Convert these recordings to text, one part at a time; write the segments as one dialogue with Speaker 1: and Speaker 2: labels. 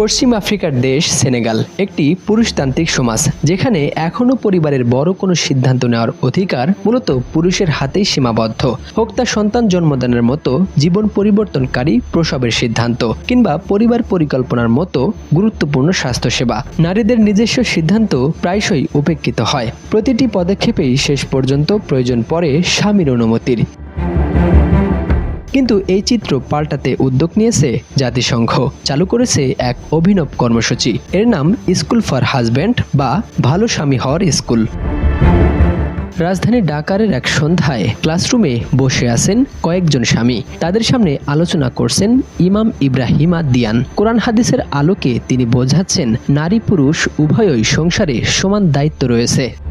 Speaker 1: পশ্চিম আফ্রিকার দেশ সেনেগাল, একটি পুরুষতান্ত্রিক সমাজ, যেখানে এখনও পরিবারের বড় কোনো সিদ্ধান্ত নেওয়ার অধিকার মূলত পুরুষের হাতেই সীমাবদ্ধ। হোক তা সন্তান জন্মদানের মতো, জীবন পরিবর্তনকারী প্রসবের সিদ্ধান্ত, কিংবা পরিবার পরিকল্পনার মতো গুরুত্বপূর্ণ স্বাস্থ্যসেবা। নারীদের নিজস্ব সিদ্ধান্ত প্রায়শই উপেক্ষিত হয়। প্রতিটি পদক্ষেপেই শেষ পর্যন্ত প্রয়োজন পড়ে স্বামীর অনুমতির। কিন্তু এই চিত্র পাল্টাতে উদ্যোগ নিয়েছে জাতিসংঘ। চালু করেছে এক অভিনব কর্মসূচি। এর নাম স্কুল ফর হাজব্যান্ড বা ভালো স্বামী হওয়ার স্কুল। রাজধানী ডাকারের এক সন্ধ্যায় ক্লাসরুমে বসে আছেন কয়েকজন স্বামী। তাদের সামনে আলোচনা করছেন ইমাম ইব্রাহিমা দিয়ান। কোরআন হাদিসের আলোকে তিনি বোঝাচ্ছেন নারী পুরুষ উভয়ই সংসারে সমান দায়িত্ব রয়েছে।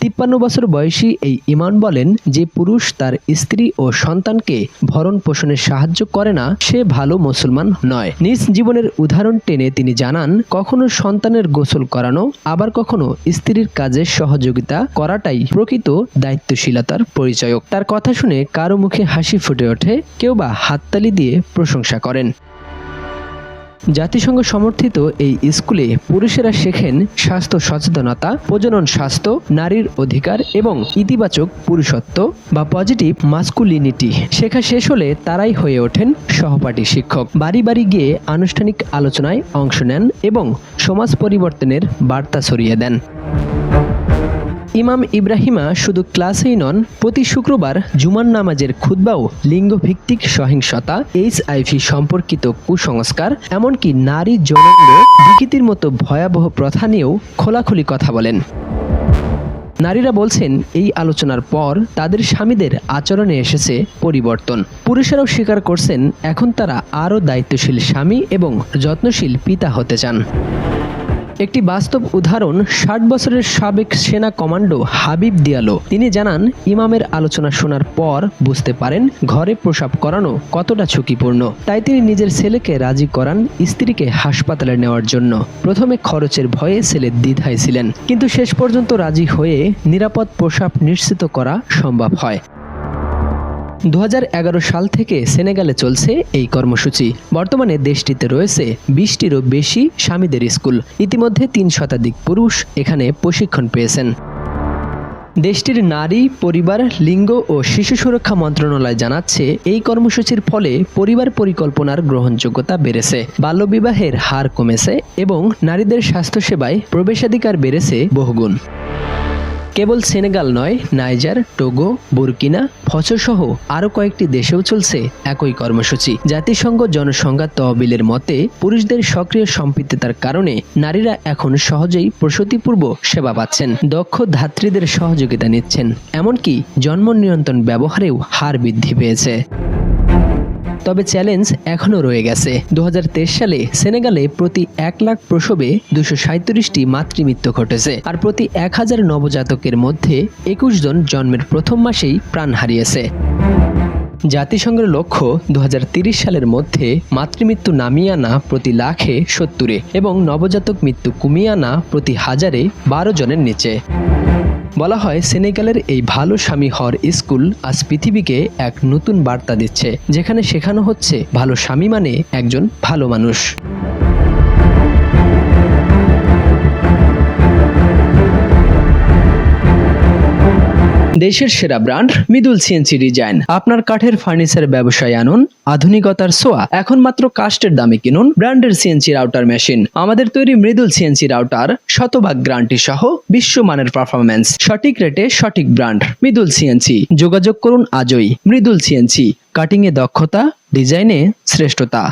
Speaker 1: তিপ্পান্ন বছর বয়সী এই ইমান বলেন যে পুরুষ তার স্ত্রী ও সন্তানকে ভরণ পোষণে সাহায্য করে না, সে ভালো মুসলমান নয়। নিজ জীবনের উদাহরণ টেনে তিনি জানান, কখনো সন্তানের গোসল করানো, আবার কখনো স্ত্রীর কাজে সহযোগিতা করাটাই প্রকৃত দায়িত্বশীলতার পরিচয়ক। তার কথা শুনে কারও মুখে হাসি ফুটে ওঠে, কেউ বা হাততালি দিয়ে প্রশংসা করেন। জাতিসংঘ সমর্থিত এই স্কুলে পুরুষেরা শেখেন স্বাস্থ্য সচেতনতা, প্রজনন স্বাস্থ্য, নারীর অধিকার এবং ইতিবাচক পুরুষত্ব বা পজিটিভ মাস্কুলিনিটি শেখা শেষ হলে তারাই হয়ে ওঠেন সহপাঠী শিক্ষক। বাড়ি বাড়ি গিয়ে আনুষ্ঠানিক আলোচনায় অংশ নেন এবং সমাজ পরিবর্তনের বার্তা ছড়িয়ে দেন। ইমাম ইব্রাহিমা শুধু ক্লাসেই নন, প্রতি শুক্রবার জুমার নামাজের খুদ্বাও লিঙ্গভিত্তিক সহিংসতা এইচআইভি সম্পর্কিত কুসংস্কার, এমনকি নারী যৌনাঙ্গ বিকৃতির মতো ভয়াবহ প্রথা নিয়েও খোলাখুলি কথা বলেন। নারীরা বলছেন, এই আলোচনার পর তাদের স্বামীদের আচরণে এসেছে পরিবর্তন। পুরুষেরাও স্বীকার করছেন, এখন তারা আরও দায়িত্বশীল স্বামী এবং যত্নশীল পিতা হতে চান। একটি বাস্তব উদাহরণ, ষাট বছরের সাবেক সেনা কমান্ডো হাবিব দিয়ালো। তিনি জানান, ইমামের আলোচনা শোনার পর বুঝতে পারেন, ঘরে প্রসাব করানো কতটা ঝুঁকিপূর্ণ। তাই তিনি নিজের ছেলেকে রাজি করান স্ত্রীকে হাসপাতালে নেওয়ার জন্য। প্রথমে খরচের ভয়ে ছেলে দ্বিধায় ছিলেন। কিন্তু শেষ পর্যন্ত রাজি হয়ে নিরাপদ প্রসাব নিশ্চিত করা সম্ভব হয়। দু হাজার এগারো সাল থেকে সেনেগালে চলছে এই কর্মসূচি। বর্তমানে দেশটিতে রয়েছে বিশটিরও বেশি স্বামীদের স্কুল। ইতিমধ্যে তিন শতাধিক পুরুষ এখানে প্রশিক্ষণ পেয়েছেন। দেশটির নারী, পরিবার, লিঙ্গ ও শিশু সুরক্ষা মন্ত্রণালয় জানাচ্ছে, এই কর্মসূচির ফলে পরিবার পরিকল্পনার গ্রহণযোগ্যতা বেড়েছে। বাল্যবিবাহের হার কমেছে এবং নারীদের স্বাস্থ্যসেবায় প্রবেশাধিকার বেড়েছে বহুগুণ। কেবল সেনেগাল নয়, নাইজার, টোগো, বুরকিনা ফসসহ আরও কয়েকটি দেশেও চলছে একই কর্মসূচি। জাতিসংঘ জনসংখ্যা তহবিলের মতে, পুরুষদের সক্রিয় সম্পৃক্ততার কারণে নারীরা এখন সহজেই প্রসূতিপূর্ব সেবা পাচ্ছেন, দক্ষ ধাত্রীদের সহযোগিতা নিচ্ছেন। এমনকি জন্ম নিয়ন্ত্রণ ব্যবহারেও হার বৃদ্ধি পেয়েছে। তবে চ্যালেঞ্জ এখনও রয়ে গেছে। দু সালে সেনেগালে প্রতি এক লাখ প্রসবে দুশো সাঁত্রিশটি মাতৃমৃত্যু ঘটেছে। আর প্রতি এক হাজার নবজাতকের মধ্যে একুশ জন জন্মের প্রথম মাসেই প্রাণ হারিয়েছে। জাতিসংঘের লক্ষ্য দু সালের মধ্যে মাতৃমৃত্যু নামিয়ে আনা প্রতি লাখে সত্তরে এবং নবজাতক মৃত্যু কমিয়ে আনা প্রতি হাজারে বারো জনের নিচে। বলা হয় সেনেগালের এই ভালো স্বামী হওয়ার স্কুল আজ পৃথিবীকে এক নতুন বার্তা দিচ্ছে, যেখানে শেখানো হচ্ছে, ভালো স্বামী মানে একজন ভালো মানুষ। দেশের সেরা ব্র্যান্ড মৃদুল সিএনসি ডিজাইন। আপনার কাঠের ফার্নিচার ব্যবসায় আনুন, আধুনিকতার সোয়া এখন মাত্র কাস্টের দামে কিনুন ব্র্যান্ডের সিএনসি রাউটার মেশিন। আমাদের তৈরি মৃদুল সিএনসি রাউটার শতভাগ গ্যারান্টি সহ বিশ্বমানের পারফরম্যান্স, সঠিক রেটে সঠিক ব্র্যান্ড, মৃদুল সিএনসি যোগাযোগ করুন আজই। মৃদুল সিএনসি কাটিং এ দক্ষতা, ডিজাইনে শ্রেষ্ঠতা।